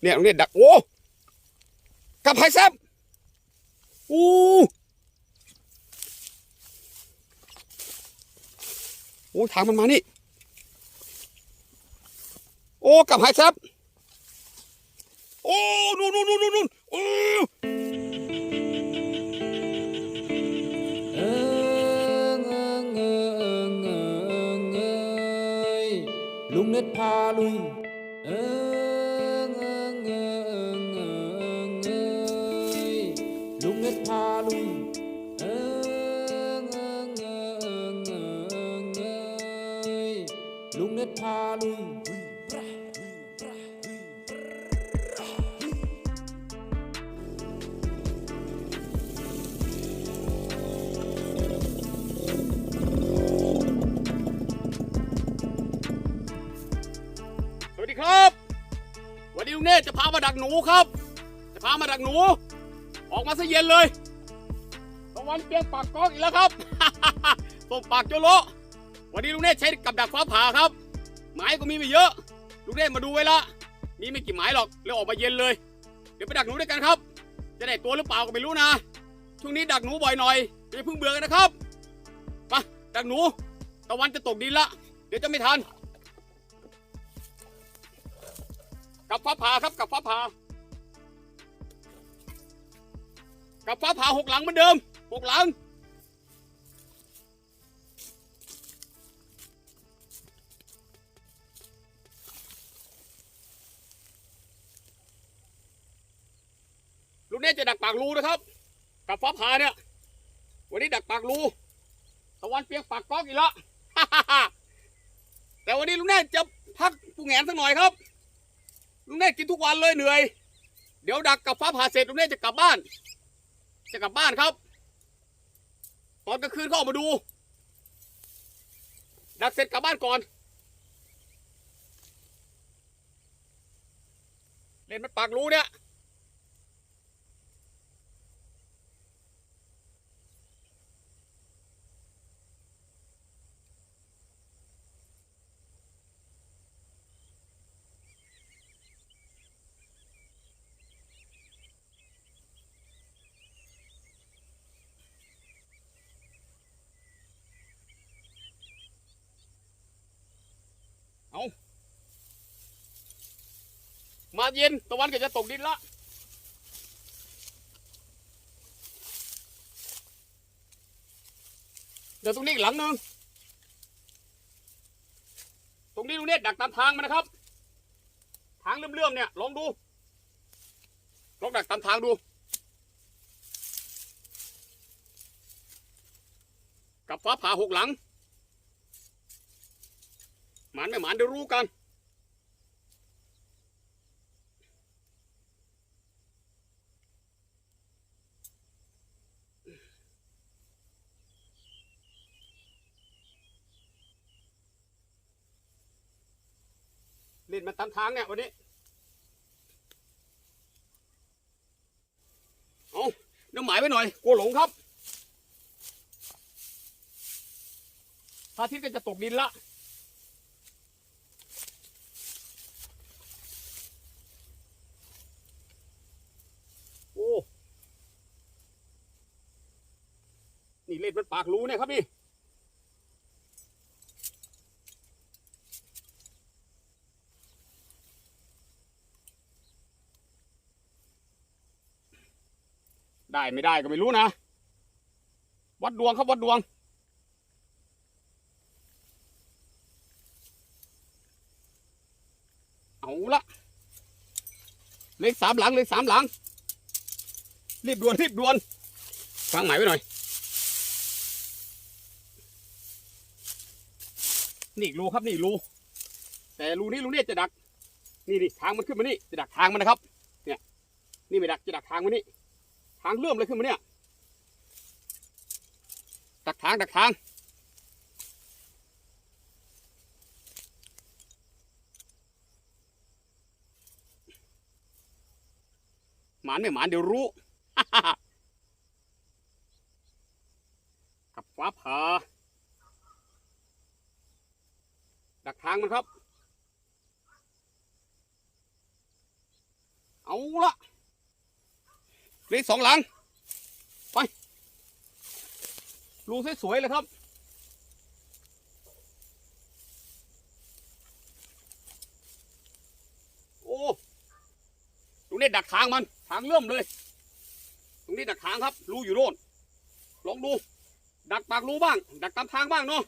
เนี่ยตรงนี้ดักโอ้กับไผ่แซบอู้โอ้ทางมันมานี่ โอ้กับไผ่แซบโอ้นู่นนู่นนู่นนู่นโอ้ลุงเน็ตพาลุย ลุงเน็ตพาลุยสวัสดีครับ วันนี้ลุงเนธจะพามาดักหนูครับ จะพามาดักหนู ออกมาซะเย็นเลยตะวันเปลี่ยงปากกอกอีกแล้วครับ ส่งปากโจโล วันนี้ลุงเนธใช้กับดักฟ้าผ่าครับายก็มีไม่เยอะลุงเนมาดูไว้ละมีไม่กี่หมายหรอกเลยออกมาเย็นเลย เดี๋ยวไปดักหนูด้วยกันครับ จะได้ตัวหรือเปล่าก็ไม่รู้นะช่วงนี้ดักหนูบ่อยหน่อยอย่าเพิ่งเบื่อกันนะครับไปดักหนูตะวันจะตกดินละ เดี๋ยวจะไม่ทันกับฟ้าผ่าครับกับฟ้าผ่ากับฟ้าผ่าหกหลังเหมือนเดิมหกหลัง ลูกเน่จะดักปากรูนะครับ กับฟ้าผ่าเนี่ย วันนี้ดักปากรูตะวันเปียกปากก๊อกอีกแล้วแต่วันนี้ลุงแน่จะพักปูแงนสักหน่อยครับ ลุงเนธกินทุกวันเลยเหนื่อย เดี๋ยวดักกับฟ้าผ่าเสร็จลุงเนธจะกลับบ้าน จะกลับบ้านครับ ตอนกลางคืนก็ออกมาดู ดักเสร็จกลับบ้านก่อน เล่นมันปากรู้เนี่ย มาเย็นตะวันก็จะตกดินละเดี๋ยวตรงนี้อีกหลังหนึ่งตรงนี้ลุงเนตดักตามทางมานะครับ ทางเลื่อมๆเนี่ยลองดูลองดักตามทางดู กับฟ้าผ่าหกหลังหมานไม่หมานเดี๋ยวรู้กัน เล่นตามทางเนี่ยวันนี้เอาเดี๋ยวหมายไว้หน่อยกลัวหลงครับพระอาทิตย์ก็จะตกดินละโอ้นี่เล่นมันปากรูเนี่ยครับนี่ ไม่ได้ก็ไม่รู้นะ วัดดวงครับวัดดวง เอาละเลขสามหลังเลขสามหลัง รีบด่วนรีบด่วนฟังหมายไว้หน่อย นี่อีกรูครับนี่รูแต่รูนี้รูนี้จะดัก นี่นี่ทางมันขึ้นมานี่จะดักทางมันนะครับ เนี่ย นี่ไม่ดักจะดักทางมันนี่ ทางเลื่อมเลยขึ้นมาเนี่ยดักทางดักทางหมานไม่หมานเดี๋ยวรู้กับฟ้าผ่าดักทางมันครับ เอาละ เหลขสองหลัง ไปรูสวยๆเลยครับ โอ้ตรงนี้ดักทางมัน ทางเลื่มเลย ตรงนี้ดักทางครับ รูอยู่โน่นลองดู ดักปากรูบ้าง ดักตามทางบ้างเนาะ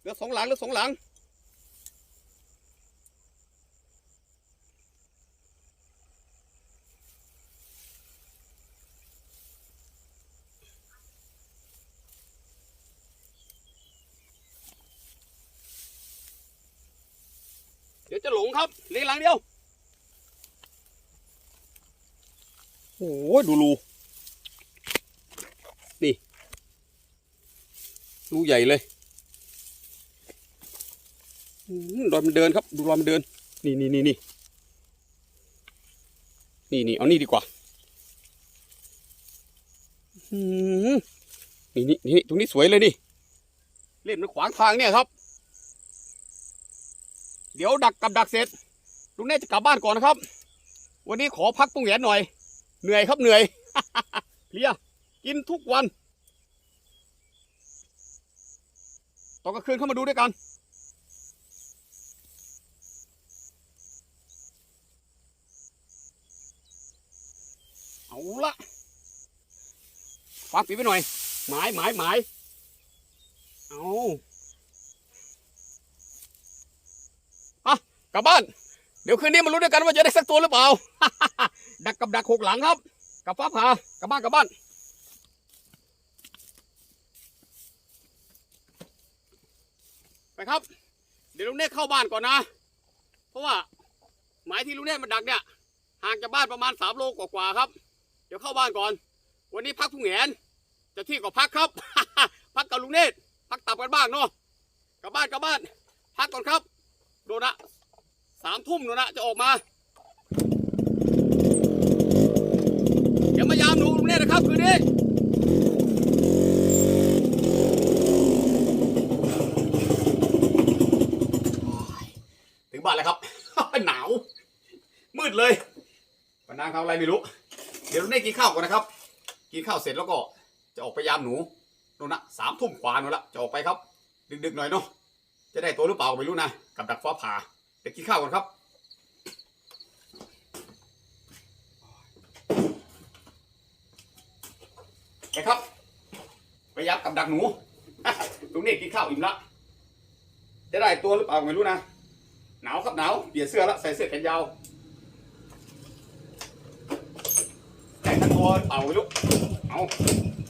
เหลือสองหลังเหลือสองหลัง เดี๋ยวจะหลงครับ เลี้ยงหลังเดียว โอ้ยดูรูนี่รูใหญ่เลยรอยมันเดินครับ ดูรอยมันเดิน นี่นี่นี่นี่นี่นี่เอานี่ดีกว่าอื้อหือนี่นี่นี่ตรงนี้สวยเลยนี่เล่นมันขวางทางเนี่ยครับ เดี๋ยวดักกับดักเสร็จ ลุงเน่จะกลับบ้านก่อนนะครับ วันนี้ขอพักตรงแหนหน่อย เหนื่อยครับเหนื่อยเพลียกินทุกวันตอนกลางคืนเข้ามาดูด้วยกัน เอาละฟังปีไปหน่อย หมายหมายหมายเอาอะกลับบ้าน เดี๋ยวคืนนี้มารู้ด้วยกันว่าจะได้สักตัวหรือเปล่า ดักกับดักหกหลังครับ กับฟ้าผ่ากลับบ้านกลับบ้าน ไปครับ เดี๋ยวลุงเนธเข้าบ้านก่อนนะ เพราะว่าหมายที่ลุงเนธมาดักเนี่ยห่างจากบ้านประมาณสามโลกว่าๆครับ เดี๋ยวเข้าบ้านก่อน วันนี้พักทุ่งแหนจะที่ก็พักครับ พักกับลุงเนธพักตับกันบ้างเนาะกลับบ้านกลับบ้าน พักก่อนครับ โดนะ สามทุ่มหนูนะจะออกมา เดี๋ยวมายามดูลุงเนตนะครับคืนนี้ถึงบ้านแล้วครับ หนาว มืดเลยปนางทำอะไรไม่รู้ เดี๋ยวลุงเนตกินข้าวก่อนนะครับ กินข้าวเสร็จแล้วก็จะออกไปยามหนูนู่นนะสามทุ่มกว่านู่นละจะออกไปครับ ดึกๆหน่อยเนาะจะได้ตัวหรือเปล่าไม่รู้นะ กับดักฟ้าผ่า เดี๋ยวกินข้าวก่อนครับ ไปครับ ไปยับกับดักหนู ตรงนี้กินข้าวอิ่มละ จะได้ตัวหรือเปล่าไม่รู้นะ หนาวครับหนาวเปลี่ยนเสื้อละใส่เสื้อแขนยาวแต่ทั้งตัวหรือเปล่าไม่รู้ เอา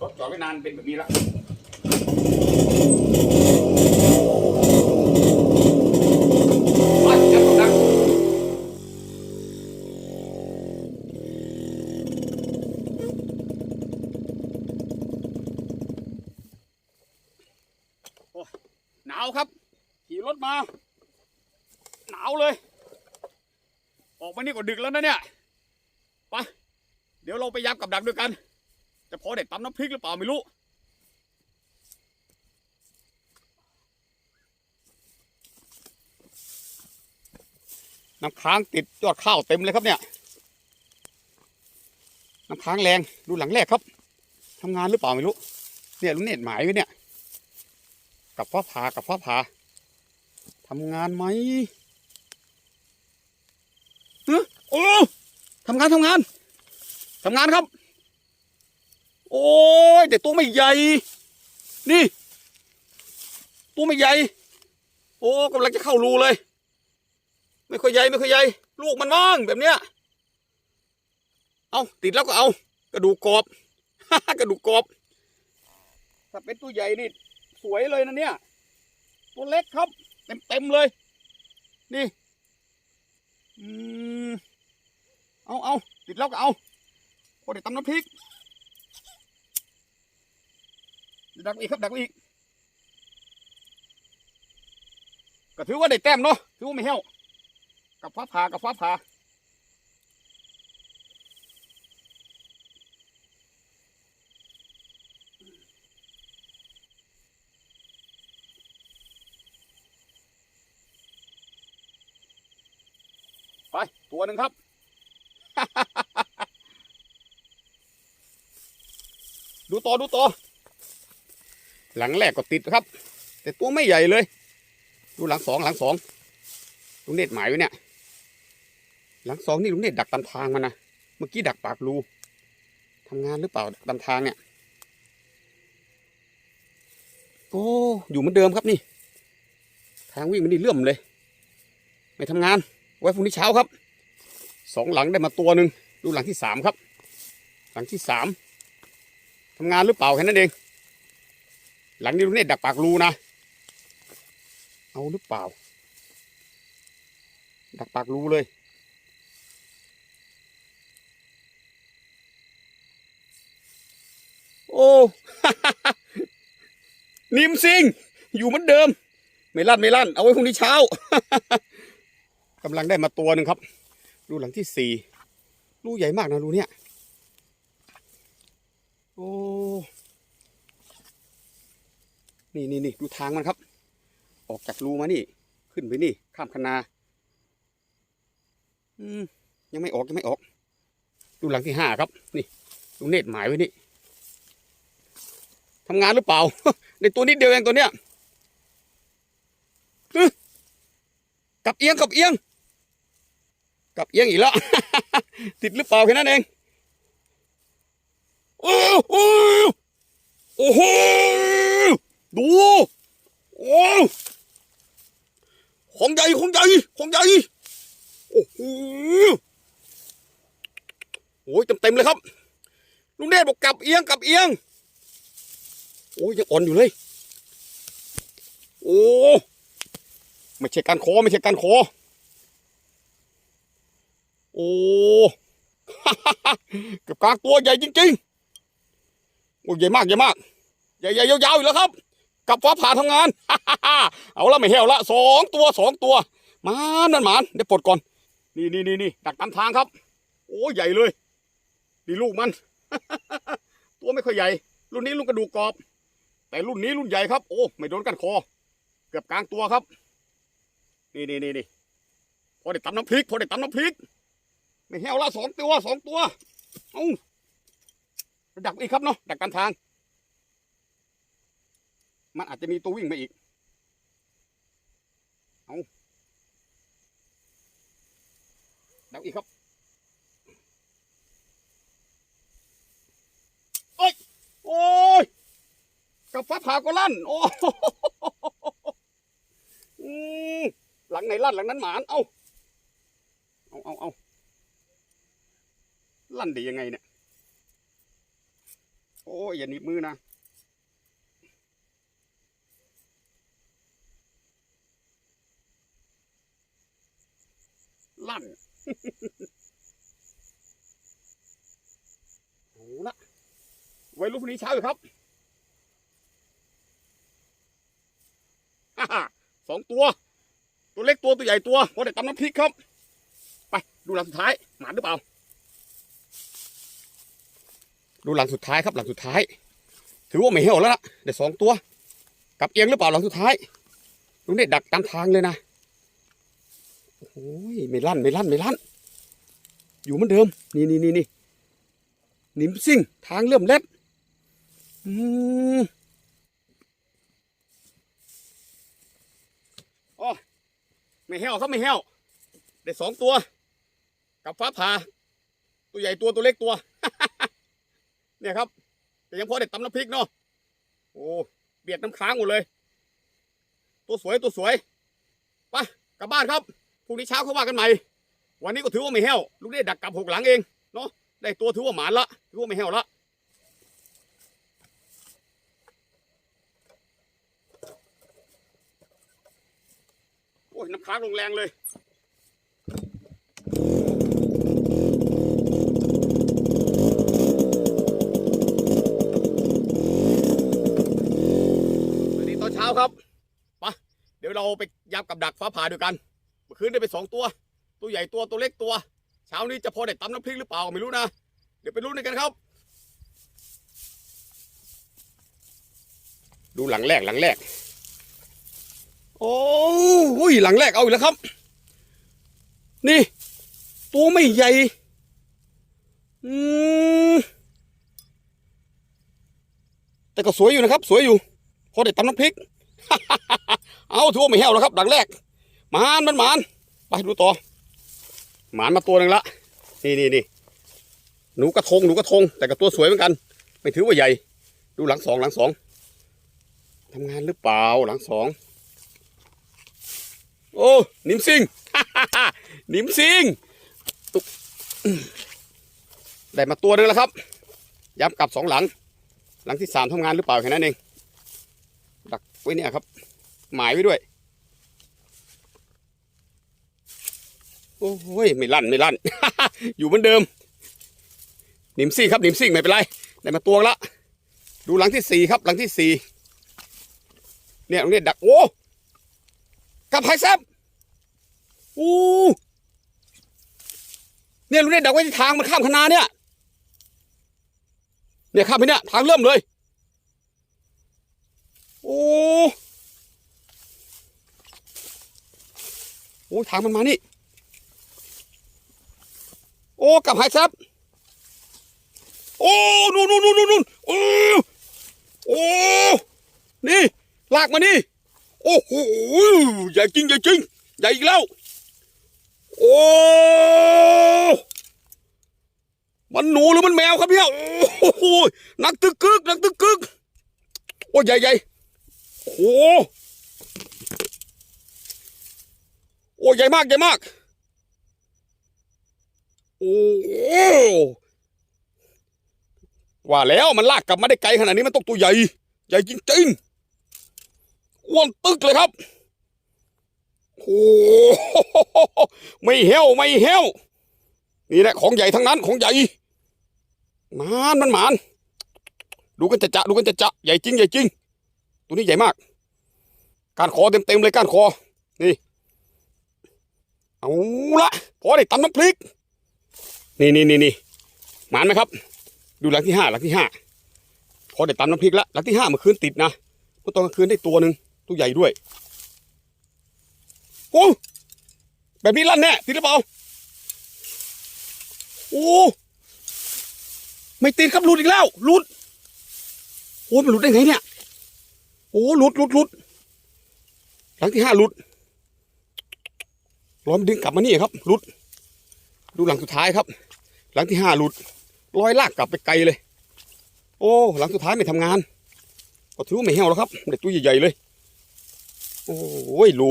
รถจอดไว้นานเป็นแบบนี้ละ ไปยับกับดัก หนาวครับ ขี่รถมา หนาเลย ออกมานี่ก็ดึกแล้วนะเนี่ยไปเดี๋ยวเราไปยับกับดักด้วยกัน จะพอเด็ดตำน้ำพริกหรือเปล่าไม่รู้น้ำค้างติดยอดข้าวเต็มเลยครับเนี่ย น้ำค้างแรงดูหลังแรกครับทำงานหรือเปล่าไม่รู้ เนี่ยลุงเนตหมายไว้เนี่ย กับฟ้าผ่ากับฟ้าผ่าทำงานไหม โอ้ทำงานทำงานทำงานครับ โอ้ยแต่ตัวไม่ใหญ่ นี่ ตัวไม่ใหญ่ โอ้กำลังจะเข้ารูเลย ไม่ค่อยใหญ่ไม่ค่อยใหญ่ลูกมันว่างแบบเนี้ย เอาติดแล้วก็เอา กระดูกกรอบ กระดูกกรอบ ถ้าเป็นตัวใหญ่นี่สวยเลยนะเนี่ย ตัวเล็กครับ เต็มเต็มเลย นี่ อืมเอาเอาติดแล้วก็เอาพอเดี๋ยวตำน้ำพริกดักอีกครับดักอีกก็ถือว่าได้แต้มเนาะถือว่าไม่เหี้ยวกับฟ้าผ่ากับฟ้าผ่า ไป ตัวหนึ่งครับ ดูต่อดูต่อหลังแรกก็ติดครับ แต่ตัวไม่ใหญ่เลย ดูหลังสองหลังสองลุงเนตหมายไว้เนี่ย หลังสองนี่ลุงเนตดักตามทางมันนะเมื่อกี้ดักปากรูทำงานหรือเปล่าดักตามทางเนี่ยโอ้อยู่เหมือนเดิมครับนี่ ทางวิ่งมันนี่เลื่อมเลย ไม่ทำงาน ไว้พรุ่งนี้เช้าครับ สองหลังได้มาตัวหนึ่งดูหลังที่สามครับ หลังที่สามทำงานหรือเปล่าแค่นั้นเอง หลังนี้ลุงเนตดักปากรูนะ เอาหรือเปล่า ดักปากรูเลย โอ้นิมซิง อยู่เหมือนเดิม ไม่ลั่นไม่ลั่น เอาไว้พรุ่งนี้เช้ากำลังได้มาตัวหนึ่งครับ รูหลังที่สี่รูใหญ่มากนะรูเนี้ยโอ้นี่นี่นี่ดูทางมันครับ ออกจากรูมานี่ ขึ้นไปนี่ ข้ามคนาอืมยังไม่ออกยังไม่ออก ดูหลังที่ห้าครับ นี่ดูเนตรหมายไว้นี่ทำงานหรือเปล่า ในตัวนิดเดียวเองตัวเนี้ยฮึกลับเอียงกับเอียง กับเอียงอีกแล้ว ติดหรือเปล่าแค่นั้นเอง โอ้โหโอ้โหดูโอ้ของใหญ่ของใหญ่ของใหญ่โอ้โหโอ้ยเต็มเต็มๆเลยครับ ลุงเนตรบอกกลับเอียงกลับเอียง โอ้ยยังอ่อนอยู่เลย โอ้ไม่ใช่การคอไม่ใช่การคอ อ้เกับกลางตัวใหญ่จริงๆโอ้ใหญ่มากใหญ่มากใหญ่ๆยาวๆอยู่แล้วครับกับฟ้าผ่าทำงาน เอาละไม่เหี่ยวละสองตัวสองตัวมานนั่นหมานเดี๋ยวปลดก่อน นี่นี่นี่นี่ดักตามทางครับ โอ้ใหญ่เลยนี่ลูกมัน ตัวไม่ค่อยใหญ่ รุ่นนี้รุ่นกระดูกกรอบ แต่รุ่นนี้รุ่นใหญ่ครับ โอ้ไม่โดนกันคอ เกือบกลางตัวครับ นี่นี่นี่นี่พอได้ตำน้ำพริก พอได้ตำน้ำพริก ไม่แห้วละสองตัวสองตัวเอาดักอีกครับเนาะดักกันทาง มันอาจจะมีตัววิ่งมาอีกเอาดักอีกครับโอ้ยโอ้ยกับฟ้าผ่าก็ลั่นโอ้โหหลังไหนลั่นหลังนั้นหมานเอาเอาเอาเอา ลั่นได้ยังไงเนี่ย โอ้ยอย่าหนีบมือนะลั่นเอาละไว้ลูกพรุ่งนี้เช้าอยู่ครับฮ่าฮ่าสองตัว ตัวเล็กตัวตัวใหญ่ตัวพอได้ตำน้ำพริกครับ ไปดูหลังสุดท้ายหมานหรือเปล่า ดูหลังสุดท้ายครับหลังสุดท้าย ถือว่าไม่เหี่ยวแล้วล่ะได้สองตัว กลับเอียงหรือเปล่าหลังสุดท้ายลุงได้ดักตามทางเลยนะโอ้ยไม่ลั่นไม่ลั่นไม่ลั่น อยู่เหมือนเดิม นี่นี่นี่นี่นิมซิ่งทางเลื่มเล็บอืมไม่แห้วครับไม่แห้วได้สองตัว กับฟ้าผ่าตัวใหญ่ตัวตัวเล็กตัว เนี่ยครับ แต่ยังพอได้ตำน้ำพริกเนาะโอ้เบียดน้ำค้างหมดเลย ตัวสวยตัวสวยไปกลับบ้านครับพรุ่งนี้เช้าเขาว่ากันใหม่ วันนี้ก็ถือว่าไม่แห้วลูกได้ดักกลับหกหลังเองเนาะได้ตัวถือว่าหมานละถือว่าไม่แห้วละโอ้ยน้ำค้างลงแรงเลย สาครับไปะเดี๋ยวเราไปยับกับดักฟ้าผ่าด้วยกันเมื่อคืนได้ไปสองตัว ตัวใหญ่ตัวตัวเล็กตัว เช้านี้จะพอได้ตำน้ำพริกหรือเปล่าไม่รู้นะ เดี๋ยวไปรู้นกันครับ ดูหลังแรกหลังแรก โอ้ยหลังแรกเอาอีกแล้วครับ นี่ ตัวไม่ใหญ่อืมแต่ก็สวยอยู่นะครับ สวยอยู่ พอได้ตำน้ำพริก เอาถือว่าไม่แห้วแล้วครับ ดังแรกหมานมันหมานไปดูต่อหมานมาตัวหนึ่งละนี่นี่นี่หนูกระทงหนูกระทง แต่ก็ตัวสวยเหมือนกัน ไม่ถือว่าใหญ่ ดูหลังสองหลังสองทำงานหรือเปล่าหลังสองโอ้นิมซิงนิมซิงตุ๊บได้มาตัวหนึงแล้วครับย้ำกลับสองหลัง หลังที่สามทำงานหรือเปล่าแค่นั้นเอง ไว้เนี่ยครับ หมายไว้ด้วย โอ้ยไม่ลั่นไม่ลั่น อยู่เหมือนเดิม หนิมซิ่ครับหนิมซิ่ไม่เป็นไรได้มาตัวละ ดูหลังที่สี่ครับหลังที่สี่เนี่ยตรงนี้ดักโอ้กับไฮแซบอู้เนี่ยลุงเนี่ยดักไว้ที่ทางมันข้ามคนาเนี่ย เนี่ยข้ามไปเนี่ยทางเริ่มเลย โอ้โอ้ทางมันมานี่ โอ้กลับหายซับโอ้นู่นนู่นนู่นนู่นโอ้โอ้นี่ลากมานี่ โอ้โหใหญ่จริงใหญ่จริงใหญ่อีกแล้ว โอ้มันหนูหรือมันแมวครับเนี่ยโอ้โหนักตึกกึกนักตึกกึกโอ้ใหญ่ใหญ่ โอ้โหโอ้ใหญ่มากใหญ่มาก โอ้ว่าแล้วมันลากกลับมาได้ไกลขนาดนี้มันต้องตัวใหญ่ ใหญ่จริงๆอ้วนตึกเลยครับโอ้โหไม่เหี้ยวไม่เหี้ยวนี่แหละของใหญ่ทั้งนั้นของใหญ่มานมันหมานดูกันจะจะดูกันจะจะใหญ่จริงใหญ่จริง ตัวนี้ใหญ่มาก การคอเต็มเต็มๆเลยการคอนี่ เอาละพอได้ตำน้ำพริก นี่นี่นี่นี่หมานไหมครับ ดูหลังที่ห้าหลังที่ห้าพอได้ตำน้ำพริกแล้วหลังที่ห้าเมื่อคืนติดนะเมื่อตอนกลางคืนได้ตัวหนึ่งตัวใหญ่ด้วยโอ้แบบนี้ลั่นแน่ติดหรือเปล่าโอ้ไม่ติดครับหลุดอีกแล้วหลุดโอ้มันหลุดได้ไงเนี่ย โอ้หลุดหลุดหลุดหลังที่ห้าหลุดร้อยมันดึงกลับมานี่ครับหลุด ดูหลังสุดท้ายครับ หลังที่ห้าหลุดลอยลากกลับไปไกลเลย โอ้หลังสุดท้ายไม่ทำงานก็ถือว่าไม่แห้วแล้วครับเด็กตัวใหญ่ๆเลย โอ้ยรู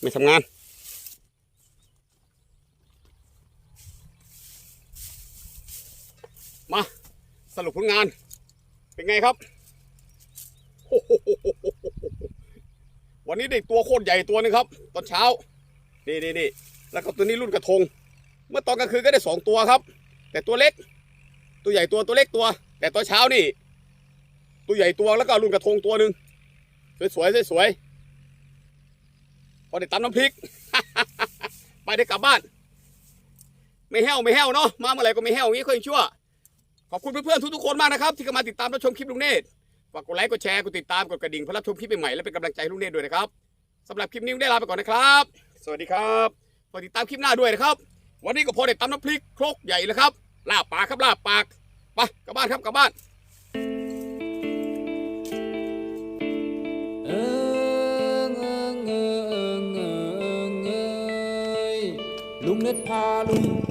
ไม่ทำงานมาสรุปผลงาน เป็นไงครับ วันนี้ได้ตัวโคตรใหญ่ตัวหนึงครับ ตอนเช้า นี่นี่นี่แล้วก็ตัวนี้รุ่นกระทง เมื่อตอนกลางคืนก็ได้สองตัวครับ แต่ตัวเล็ก ตัวใหญ่ตัวตัวเล็กตัว แต่ตอนเช้านี่ ตัวใหญ่ตัวแล้วก็รุ่นกระทงตัวหนึ่งสวยๆสวยๆพอได้ตำน้ำพริก ไปได้กลับบ้าน ไม่แห้วไม่แห้วเนาะมาเมื่อไหร่ก็ไม่แห้วอย่างนี้ค่อยชั่วขอบคุณเพื่อนๆทุกๆคนมากนะครับ ที่เข้ามาติดตามรับชมคลิปลุงเนตร ฝากกดไลค์กดแชร์กดติดตามกดกระดิ่งเพื่อรับชมคลิปใหม่ๆและเป็นกำลังใจให้ลุงเนตรด้วยนะครับสำหรับคลิปนี้ลุงได้ลาไปก่อนนะครับ สวัสดีครับฝากติดตามคลิปหน้าด้วยนะครับ วันนี้ก็พอได้ตำน้ำพริกครกใหญ่แล้วครับลาบปากครับลาบปากไปกลับบ้านครับกลับบ้านเอิงเอิงเอิงเอิงเอยลุงเน็ตพาลุย